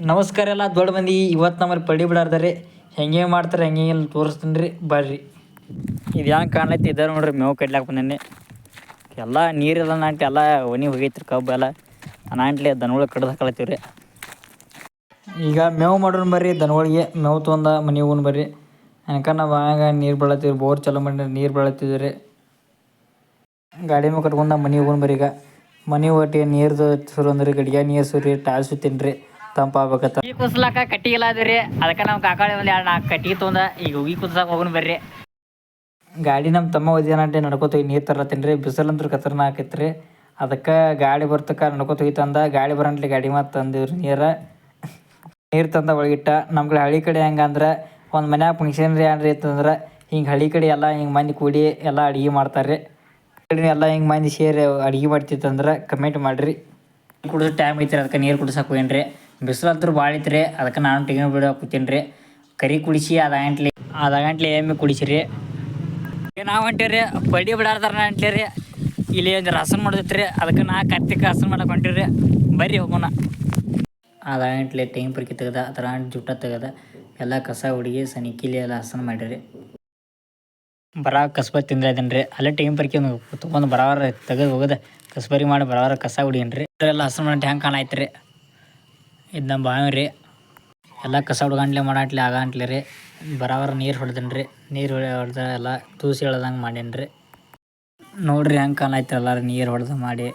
ನಮಸ್ಕಾರ ಎಲ್ಲ ದೊಡ್ಡ ಮಂದಿ. ಇವತ್ತು ನಮ್ಮಲ್ಲಿ ಪಡಿ ಬಿಡಾರ್ದಾರೆ ಹೆಂಗೆ ಮಾಡ್ತಾರೆ ಹೆಂಗೆ ಇಲ್ಲಿ ತೋರಿಸ್ತೀನಿ ರೀ. ಬರ್ರಿ. ಇದು ಯಾಕೆ ಕಾಣ್ಲೈತಿ? ಇದ್ದಾರೆ ನೋಡ್ರಿ ಮೇವು ಕಟ್ಲಾಕ ಬಂದೇನೆ. ಎಲ್ಲ ನೀರೆಲ್ಲ ನಾಂಟಿ ಎಲ್ಲ ಒಣಿ ಹೋಗೈತ್ರಿ ಕಬ್ಬು ಎಲ್ಲ. ನಾಂಟ್ಲಿ ದನಗಳು ಕಡ್ದು ಹಾಕಲತ್ತೀವಿ ರೀ ಈಗ ಮೇವು ಮಾಡೋಣ ಬರ್ರಿ ದನಗಳಿಗೆ ಮೇವು ತೊಗೊಂಡ ಮನೆ ಹೋಗಿ ಬರ್ರಿ. ಅನ್ಕ ನಾವು ಆಗ ನೀರು ಬೀಳತ್ತೀವಿ ಬೋರ್ ಚಲೋ ಮಾಡಿ ನೀರು ಬೆಳತ್ತಿದ್ವಿ ರೀ. ಗಾಡಿ ಮೇಲೆ ಕಟ್ಕೊಂಡ ಮನೆ ಹೋಗೋಣ ಬರ್ರಿ ಈಗ. ಮನೆ ಒಟ್ಟಿಗೆ ನೀರ್ದು ಸುರು ಅಂದ್ರೆ ಗಡಿಗೆ ನೀರು ಸುರಿ ಟಾಲ್ ಸುತ್ತೀನಿ ರೀ. ತಂಪಾಗ್ಬೇಕತ್ತ ಈ ಕುಸ್ಲಾಕ ಕಟ್ಟಿಗಿಲ್ಲ ಅದ್ರಿ. ಅದಕ್ಕೆ ನಾವು ಕಾಕಾಳಿ ಒಂದು ಎರಡು ನಾಲ್ಕು ಕಟ್ಟಿಗೆ ತೊಂದ ಈಗ ಹೋಗಿ ಕುದ್ಸಾಕ ಹೋಗೋಣ ಬರ್ರಿ. ಗಾಡಿ ನಮ್ಮ ತಮ್ಮ ಒದಿಯಾನಂಟೆ ನಡ್ಕೋತ ಹೋಗಿ ನೀರು ತರತ್ತೀನಿ ರೀ. ಬಿಸಿಲಂತ್ರ ಖತರ್ನಾಕ್ ಐತ್ರಿ ಅದಕ್ಕೆ ಗಾಡಿ ಬರ್ತಕ್ಕ ನಡ್ಕೋತ ಹೋಗಿ ತಂದ. ಗಾಡಿ ಬರಂಟ್ಲಿ ಗಾಡಿ ಮತ್ತು ತಂದಿವ್ರಿ ನೀರು. ನೀರು ತಂದ ಒಳಗಿಟ್ಟ. ನಮ್ಗಳ ಕಡೆ ಹಳ್ಳಿ ಕಡೆ ಹೆಂಗಂದ್ರೆ ಒಂದು ಮನ್ಯಾಗ ಫಂಕ್ಷನ್ ರೀ ಏನ್ರಿ ಇತ್ತಂದ್ರೆ ಹಿಂಗೆ ಹಳ್ಳಿ ಕಡೆ ಎಲ್ಲ ಹಿಂಗೆ ಮಂದಿ ಕೂಡಿ ಎಲ್ಲ ಅಡುಗೆ ಮಾಡ್ತಾರೆ ರೀ ಎಲ್ಲ ಹಿಂಗೆ ಮಂದಿ ಸೇರಿ ಅಡುಗೆ ಮಾಡ್ತಿತ್ತಂದ್ರೆ ಕಮೆಂಟ್ ಮಾಡಿರಿ. ಕುಡಿಸೋ ಟೈಮ್ ಐತ್ರಿ ಅದಕ್ಕೆ ನೀರು ಕುಡಿಸಕ್ಕೆ ಹೋಗೇನ್ರಿ ಬಿಸಿಲಂತ್ರ ಭಾಳ ಐತ್ರಿ. ಅದಕ್ಕೆ ನಾನು ತೆಗಿನ ಬಿಡೋ ಕೂತೀನಿ ರೀ. ಕರಿ ಕುಡಿಸಿ, ಅದು ಗಂಟ್ಲಿ ಅದು ಗಂಟ್ಲಿ ಎಮ್ಮೆ ಕುಡಿಸಿರಿ. ನಾವು ಹೊಂಟೀವ್ರಿ? ಪಡಿ ಬಿಡಾರ್ದಾರ ಅಂಟ್ಲಿ ರೀ. ಇಲ್ಲಿ ಒಂದು ರಸನ್ ರೀ ಅದಕ್ಕೆ ನಾ ಕತ್ತಿಕ ಹಸನ್ ಮಾಡಕ್ಕೆ ಹೊಂಟಿರಿ ಬರ್ರಿ ಹೋಗೋಣ. ಅದ ಟೈಮ್ ಪರ್ಕಿ ತೆಗ್ದ, ಅದರ ಜುಟ್ಟ ತೆಗ್ದ, ಎಲ್ಲ ಕಸ, ಹುಡುಗಿ, ಸನಿಕಿಲಿ ಎಲ್ಲ ಹಸನ್ ಮಾಡಿರಿ. ಬರ ಕಸಬ ತಿಂದ್ರೆ ಅದನ್ ರೀ. ಅಲ್ಲೇ ಟೈಮ್ ಪರ್ಕಿ ತೊಗೊಂಡು ಬರಾವರ ತೆಗೆದು ಹೋಗದ, ಕಸಬರಿ ಮಾಡಿ ಬರವಾರ ಕಸ ಹುಡುಗಿನ್ರಿ. ಎಲ್ಲ ಹಸನ್ ಮಾಡಿ ಹೆಂಗೆ ಕಾಣಾಯ್ತು ರೀ ಇದು ನಮ್ಮ ಬಾವಿ ರೀ. ಎಲ್ಲ ಕಸ ಹುಡ್ಗಂಟ್ಲೆ ಮಾಡಾಟ್ಲೆ ಆಗಂಟ್ಲೆ ರೀ. ಬರಾಬರ ನೀರು ಹೊಡೆದನ್ ರೀ. ನೀರು ಹೊಡೆದ ಎಲ್ಲ ತೂಸಿ ಹೇಳ್ದಂಗೆ ಮಾಡೇನಿ ರೀ. ನೋಡ್ರಿ ಹೆಂಗೆ ಕಾಣಾಯ್ತು ಎಲ್ಲಾರು ನೀರು ಹೊಡೆದು ಮಾಡಿ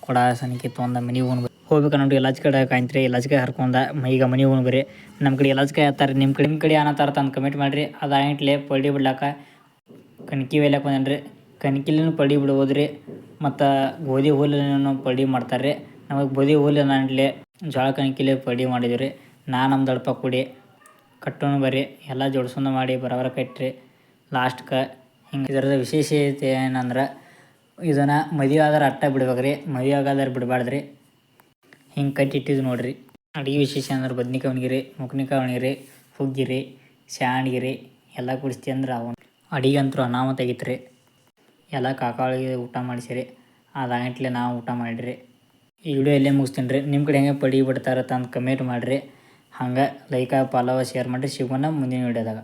ಕೊಡ ಸನಿಕೆ ತೊಂದ ಮನೆಗೆ ಉಣ್ಬ ಹೋಗ್ಬೇಕು ನೋಡಿ ಎಲ್ಲಾಚ್ ಕಡೆ ಕಾಯ್ತ್ರಿ ಕಡೆ ಹರ್ಕೊಂಡ ಈಗ ಮನೆ ಉಣ್ ಬರ್ರಿ ನಮ್ಮ ಕಡೆ ಎಲ್ಲಾಚ್ಕಾಯಿ ಹತ್ತಾರೆ ನಿಮ್ಮ ಕಡೆ ನಿಮ್ಮ ಕಡೆ ಏನತ್ತಾರ ತಂದು ಕಮೆಂಟ್ ಮಾಡಿರಿ. ಅದು ಆಗಂಟ್ಲೆ ಪಲ್ಡಿ ಬಿಡ್ಲಾಕ ಕಣ್ಕಿ ಒಯ್ಲಾಕ ಬಂದೇನ್ರಿ ಕಣ್ಕಿಲಿನೂ ಪಡಿ ಬಿಡ್ಬೋದ್ರಿ. ಮತ್ತು ಗೋಧಿ ಹೋಲಿನೂ ಪಡಿ ಮಾಡ್ತಾರೆ ರೀ ನಮಗೆ ಗೋಧಿ ಹುಲ್ಲು ಅಂಟ್ಲೆ ಜೋಳ ಕಣಕಿಲೆ ಪಡಿ ಮಾಡಿದ್ವಿ ರೀ ನಾ ನಮ್ಮ ದಡಪ ಕುಡಿ ಕಟ್ಟೋಣ ಬರ್ರಿ, ಎಲ್ಲ ಜೋಡ್ಸೋಣ ಮಾಡಿ ಬರೋಬರ ಕಟ್ಟಿರಿ ಲಾಸ್ಟ್ಕ ಹಿಂಗೆ ಇದರದ ವಿಶೇಷತೆ ಏನಂದ್ರೆ, ಇದನ್ನು ಮದುವೆ ಆದ್ರೆ ಅಟ್ಟ ಬಿಡ್ಬೇಕು ರೀ ಮದುವೆ ಆಗಾದ್ರೆ ಬಿಡಬಾರ್ದ್ರಿ. ಹಿಂಗೆ ಕಟ್ಟಿಟ್ಟಿದ್ದು ನೋಡ್ರಿ. ಅಡುಗೆ ವಿಶೇಷ ಅಂದ್ರೆ ಬದ್ನಿಕಾಯಿ ಒಣಗಿರಿ, ಮುಕ್ನಿಕಾಯಿ ಒಣಗಿರಿ, ಹುಗ್ಗಿರಿ, ಶಾಣ್ಗಿರಿ, ಎಲ್ಲ ಕುಡಿಸ್ತಿ ಅಂದ್ರೆ ಅವನು ಅಡಿಗೆ ಅಂತೂ ಅನಾಮತ್ ಆಗಿತ್ತು ಎಲ್ಲ ಕಾಕಾಳಿಗೆ ಊಟ ಮಾಡಿಸಿರಿ ಅದಾಗಂಟ್ಲೆ ನಾವು ಊಟ ಮಾಡಿರಿ. ಈ ವಿಡಿಯೋ ಇಲ್ಲೇ ಮುಗಿಸ್ತೀನಿ ರೀ. ನಿಮ್ಮ ಕಡೆ ಹೆಂಗೆ ಪಡಿ ಬಿಡ್ತಾರೆ ತಂದು ಕಮೆಂಟ್ ಮಾಡಿರಿ. ಹಂಗೆ ಲೈಕ ಫಾಲೋ ಶೇರ್ ಮಾಡಿರಿ. ಸಿಗೋಣ ಮುಂದಿನ ವಿಡಿಯೋದಾಗ